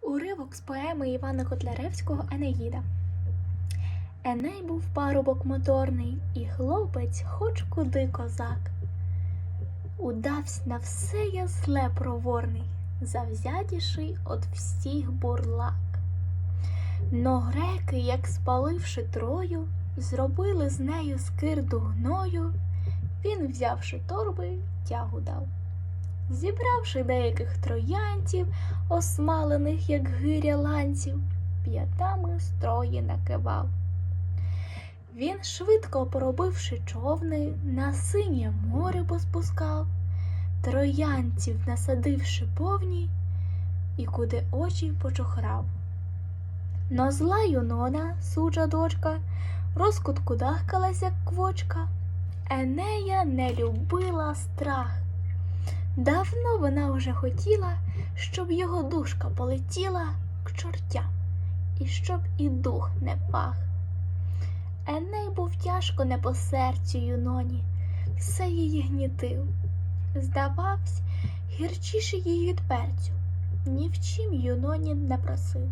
Уривок з поеми Івана Котляревського Енеїда. Еней був парубок моторний, і хлопець хоч куди козак. Удавсь на все я зле проворний, завзятіший от всіх бурлак. Но греки, як спаливши трою, зробили з нею скирду гною, він, взявши торби, тягу дав. Зібравши деяких троянців, осмалених, як гиря ланців, п'ятами строї накивав. Він, швидко поробивши човни, на синє море поспускав, троянців насадивши повні, і куди очі почохрав. Но зла юнона, суча дочка, розкуткудахкалась, як квочка. Енея не любила страх. Давно вона вже хотіла, щоб його душка полетіла к чортям, і щоб і дух не пах. Еней був тяжко не по серцю юноні, все її гнітив. Здававсь, гірчіше її від перцю, ні в чим юноні не просив.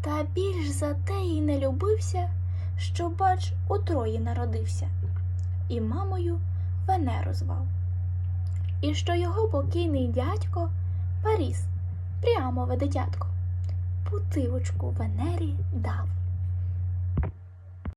Та більш за те й не любився, що, бач, у Трої народився, і мамою Венеру звав. І що його покійний дядько Паріс, прямове дитятко, путивочку Венері дав.